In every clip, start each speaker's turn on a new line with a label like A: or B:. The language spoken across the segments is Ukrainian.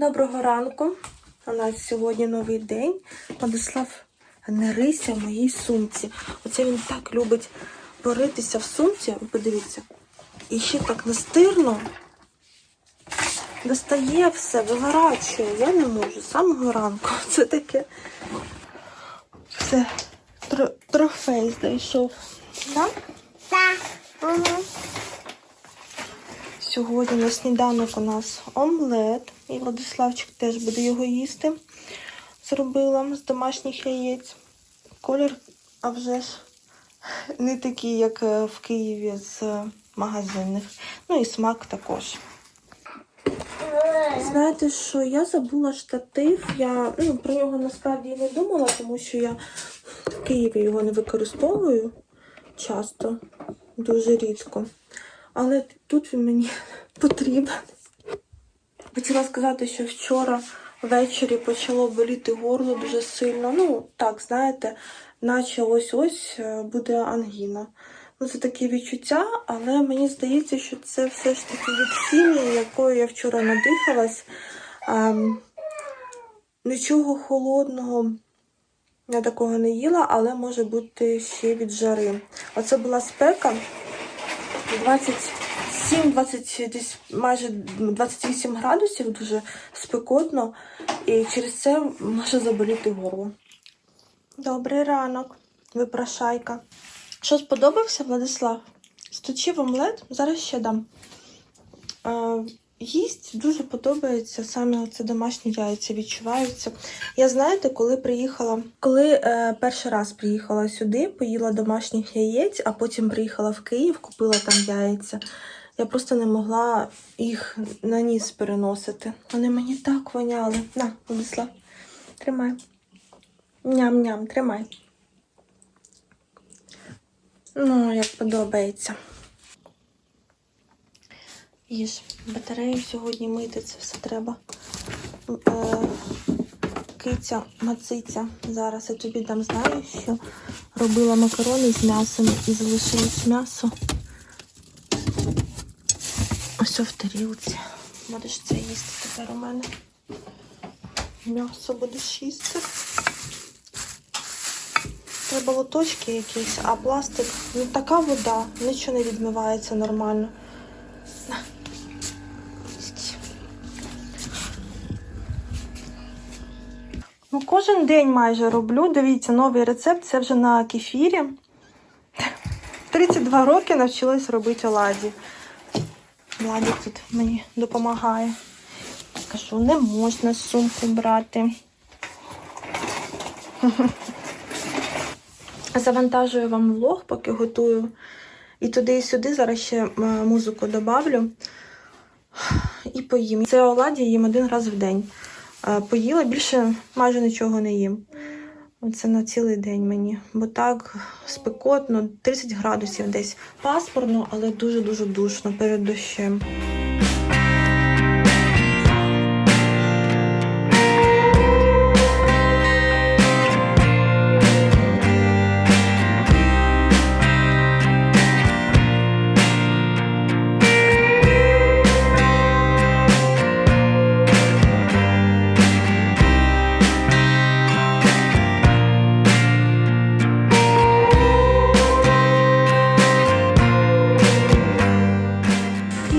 A: Доброго ранку. У нас сьогодні новий день. Владислав не рися в моїй сумці. Оце він так любить поритися в сумці. Подивіться. І ще так настирно. Достає все, виворачує. Я не можу з самого ранку. Це таке. Все. Тро- трофей знайшов. Так?
B: Так.
A: Ага. Сьогодні на сніданок у нас омлет. І Владиславчик теж буде його їсти. Зробила з домашніх яєць. Колір, а вже ж не такий, як е, в Києві з е, магазинних. Ну і смак також. Знаєте, що я забула штатив. Я ну, про нього насправді не думала, тому що я в Києві його не використовую часто, дуже рідко. Але тут він мені потрібен. Хотіла сказати, що вчора ввечері почало боліти горло дуже сильно. Ну, так, знаєте, наче ось-ось е, буде ангіна. Ну, це таке відчуття, але мені здається, що це все ж таки від хімії, якою я вчора надихалась. Ем, нічого холодного я такого не їла, але може бути ще від жари. Оце була спека. 27, 20, десь майже 28 градусів, дуже спекотно, і через це може заболіти горло. Добрий ранок, випрошайка. Що сподобався, Владислав? Стучив омлет, зараз ще дам. Їсть дуже подобається саме оце домашні яйця, відчуваються. Я знаєте, коли приїхала, коли е, перший раз приїхала сюди, поїла домашніх яєць, а потім приїхала в Київ, купила там яйця. Я просто не могла їх на ніс переносити. Вони мені так воняли. На, Владислав, тримай. Ням-ням, тримай. Ну, як подобається. Їж, батарею сьогодні мити, це все треба. Е, киця, мациця. Зараз я тобі дам знаю, що робила макарони з м'ясом і залишилось м'ясо. Ось в тарілці. Будеш це їсти тепер у мене. М'ясо будеш їсти. Треба лоточки якісь, а пластик, ну така вода, нічого не відмивається нормально. Кожен день майже роблю. Дивіться, новий рецепт це вже на кефірі. 32 роки навчилась робити оладі. Владик тут мені допомагає. Кажу, не можна сумку брати. Завантажую вам влог, поки готую. І туди, і сюди зараз ще е, музику добавлю. І поїм. Це оладі їм один раз в день. Поїла, більше майже нічого не їм. Це на цілий день мені. Бо так спекотно, 30 градусів десь. Пасмурно, але дуже-дуже душно перед дощем.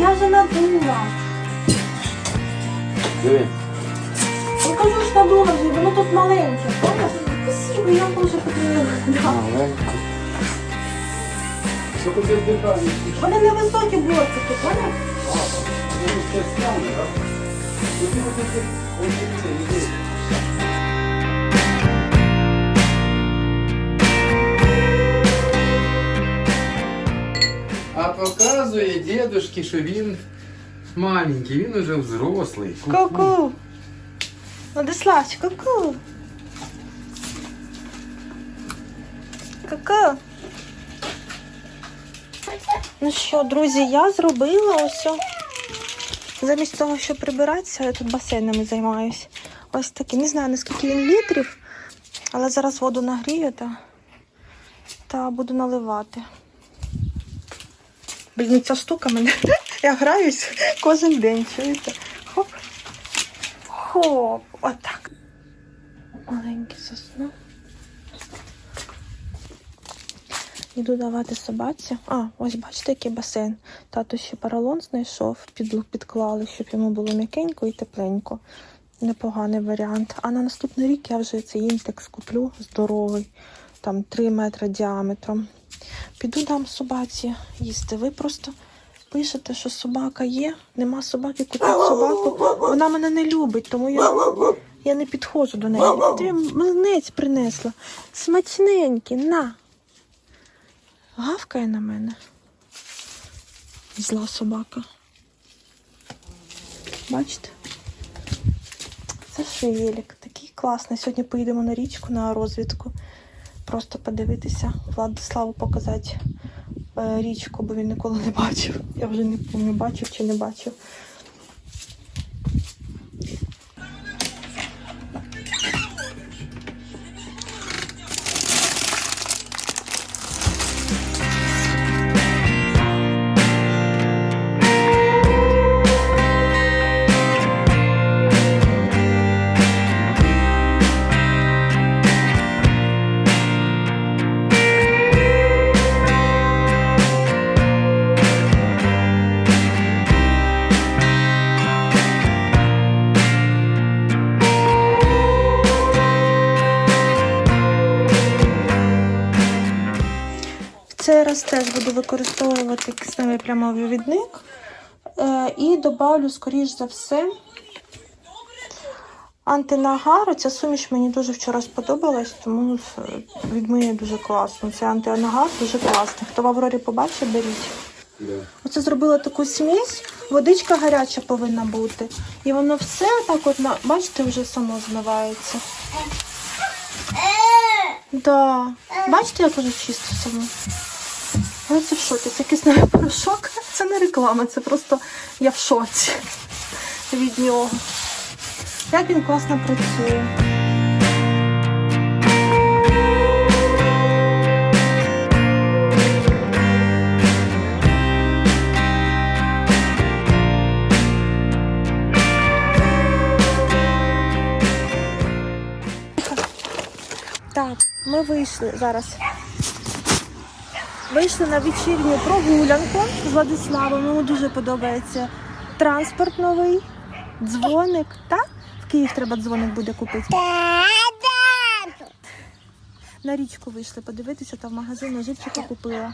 A: Я вже надула.
C: Диви.
A: Я кажу, що надула вже, воно тут маленьке. Помниш? Спасибо, я дуже хотіла.
C: Маленько. Що ти віддихаєш?
A: Вони невисокі борцики, поняв?
C: Ну, це так? Тоді ви ось іди, іди. А показує дедушки, що він маленький, він уже взрослий.
A: Ку-ку. Владиславчик, ку-ку. Ку-ку. Ну що, друзі, я зробила ось. Замість того, щоб прибиратися, я тут басейнами займаюся. Ось такий. Не знаю, наскільки він літрів, але зараз воду нагрію та, та буду наливати. Блін, ця штука мене. Я граюсь кожен день, чуєте? Хоп. Хоп, отак. Маленький заснув. Іду давати собаці. А, ось бачите, який басейн. Тато ще поролон знайшов, під, підклали, щоб йому було м'якенько і тепленько. Непоганий варіант. А на наступний рік я вже цей інтекс куплю здоровий, там 3 метри діаметром. Піду дам собаці їсти. Ви просто пишете, що собака є, нема собаки, купіть собаку. Вона мене не любить, тому я, я не підходжу до неї. Ти млинець принесла. Смачненький, на. Гавкає на мене. Зла собака. Бачите? Це шевелік, такий класний. Сьогодні поїдемо на річку на розвідку. Просто подивитися, Владиславу показати е, річку, бо він ніколи не бачив. Я вже не пам'ятаю, бачив чи не бачив. Цей раз теж буду використовувати кисневий прямовивідник. Е, і добавлю, скоріш за все, антинагар. Ця суміш мені дуже вчора сподобалась, тому е, відмиє дуже класно. Це антинагар дуже класний. Хто в Аврорі побачив, беріть.
C: Да.
A: Оце зробила таку смесь, водичка гаряча повинна бути. І воно все так от, бачите, вже само змивається. Да. Бачите, як уже чисто само. Це в шоці, це кисневий порошок. Це не реклама, це просто я в шоці від нього. Як він класно працює. Так, ми вийшли зараз. Вийшли на вечірню прогулянку з Владиславом. Йому дуже подобається транспорт новий, дзвоник. Так? В Київ треба дзвоник буде купити. На річку вийшли подивитися, там магазин ножичка купила.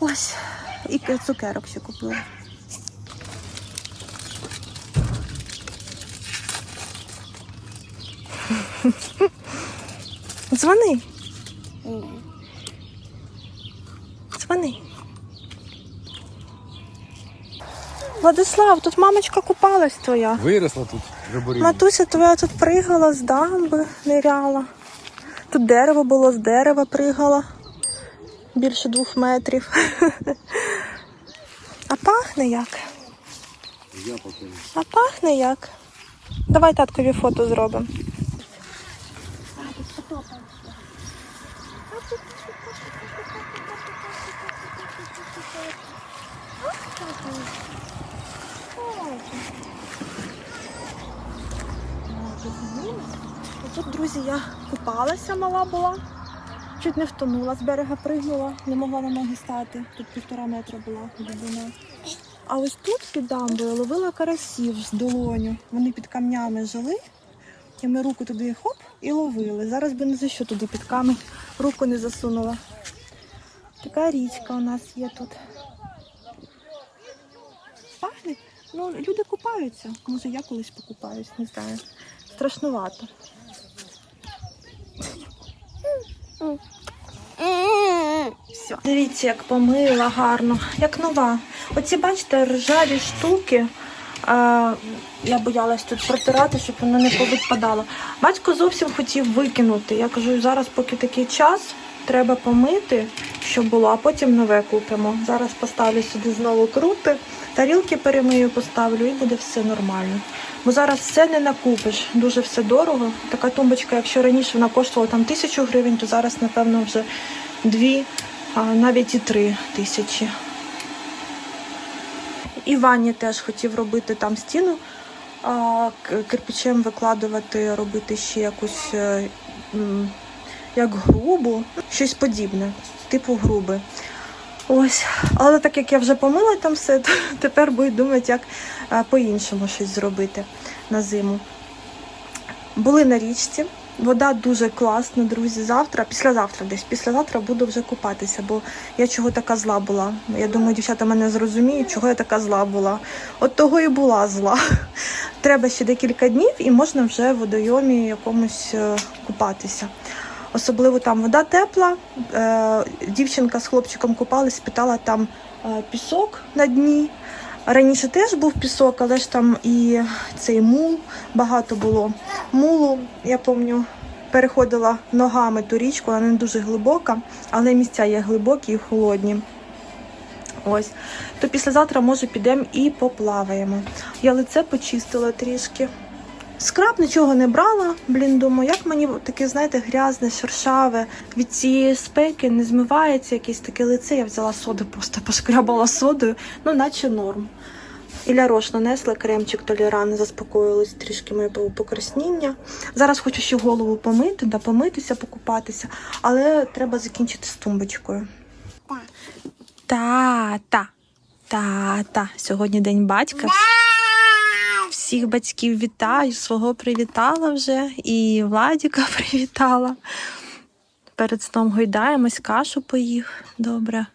A: Ось. І цукерок ще купила. Дзвони. Дзвони. Владислав, тут мамочка купалась твоя.
C: Виросла тут жабурі.
A: Матуся твоя тут пригала з дамби, ниряла. Тут дерево було, з дерева пригала. Більше двох метрів. А пахне як?
C: Я.
A: А пахне як? Давай таткові фото зробимо. Тут, друзі, я купалася, мала була. Чуть не втонула, з берега пригнула, не могла на ноги стати. Тут півтора метра була глибина. А ось тут під дамбою ловила карасів з долоню. Вони під камнями жили. І ми руку туди хоп і ловили. Зараз би не за що туди під камінь руку не засунула. Така річка у нас є тут. Пахне. Ну, люди купаються. Може, я колись покупаюсь, не знаю. Страшнувато. Все. Дивіться, як помила гарно, як нова. Оці, бачите, ржаві штуки. А, я боялась тут протирати, щоб воно не повипадало. Батько зовсім хотів викинути. Я кажу, зараз, поки такий час, треба помити, щоб було, а потім нове купимо. Зараз поставлю сюди знову крути, тарілки перемию, поставлю і буде все нормально. Бо зараз все не накупиш, дуже все дорого. Така тумбочка, якщо раніше вона коштувала там тисячу гривень, то зараз, напевно, вже дві, а навіть і три тисячі. І ванні теж хотів робити там стіну а, кирпичем викладувати, робити ще якусь е, як грубу, щось подібне, типу груби. Ось, але так як я вже помила там все, то тепер буду думати, як е, по-іншому щось зробити на зиму. Були на річці. Вода дуже класна, друзі. Завтра, післязавтра десь, післязавтра буду вже купатися, бо я чого така зла була. Я думаю, дівчата мене зрозуміють, чого я така зла була. От того і була зла. Треба ще декілька днів і можна вже в водойомі якомусь е, купатися. Особливо там вода тепла. Е, дівчинка з хлопчиком купалась, питала там е, пісок на дні. Раніше теж був пісок, але ж там і цей мул багато було. Мулу, я пам'ятаю, переходила ногами ту річку, вона не дуже глибока, але місця є глибокі і холодні. Ось. То післязавтра, може, підемо і поплаваємо. Я лице почистила трішки. Скраб нічого не брала. Блін, думаю, як мені таке, знаєте, грязне, шершаве. Від цієї спеки не змивається якесь таке лице. Я взяла соду, просто пошкрябала содою, ну, наче норм. Ілля Рош нанесла кремчик толеран, заспокоїлось трішки моє покрасніння. Зараз хочу ще голову помити, да помитися, покупатися, але треба закінчити з тумбочкою. Та-та, та-та. Сьогодні день батька. Всіх батьків вітаю, свого привітала вже і Владіка привітала. Перед сном гойдаємось, кашу поїв. Добре.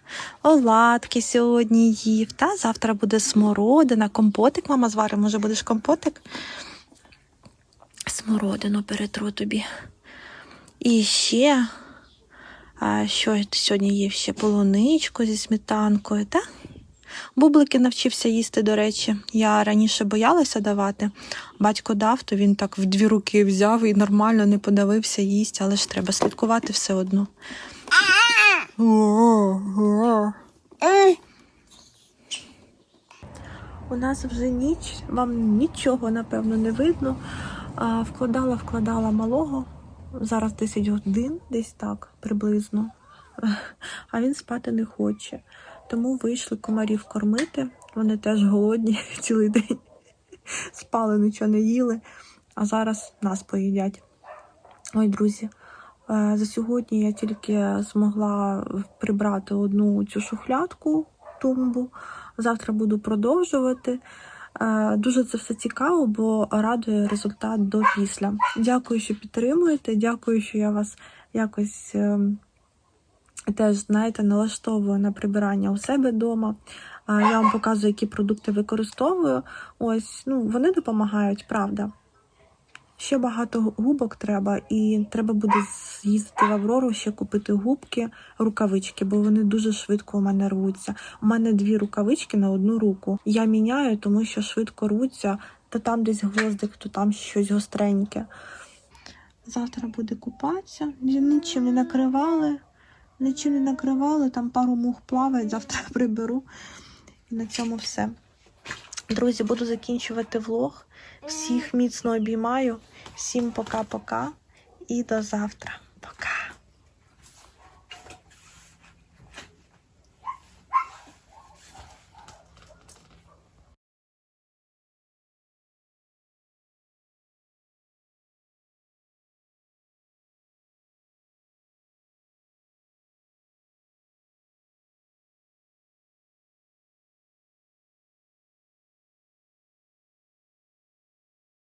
A: Оладки сьогодні їв. Та завтра буде смородина, компотик. Мама зварить, може будеш компотик? Смородину перетру тобі. І ще, а, що сьогодні їв? Ще полуничку зі сметанкою, так? Бублики навчився їсти, до речі. Я раніше боялася давати. Батько дав, то він так в дві руки взяв і нормально не подавився їсть, але ж треба слідкувати все одно. У нас вже ніч, вам нічого напевно не видно. Вкладала, вкладала малого. Зараз 10 годин, десь так приблизно. А він спати не хоче. Тому вийшли комарів кормити. Вони теж голодні цілий день. Спали, нічого не їли, а зараз нас поїдять. Ой, друзі, е, за сьогодні я тільки змогла прибрати одну цю шухлядку, тумбу. Завтра буду продовжувати. Е, Дуже це все цікаво, бо радує результат до після. Дякую, що підтримуєте. Дякую, що я вас якось. Теж, знаєте, налаштовую на прибирання у себе вдома. Я вам показую, які продукти використовую. Ось, ну, вони допомагають, правда. Ще багато губок треба, і треба буде з'їздити в Аврору, ще купити губки, рукавички, бо вони дуже швидко у мене рвуться. У мене дві рукавички на одну руку. Я міняю, тому що швидко рвуться, то там десь гвоздик, то там щось гостреньке. Завтра буде купатися, нічим не накривали. Нічим не накривали, там пару мух плавають, завтра приберу. І на цьому все. Друзі, буду закінчувати влог. Всіх міцно обіймаю. Всім пока-пока і до завтра.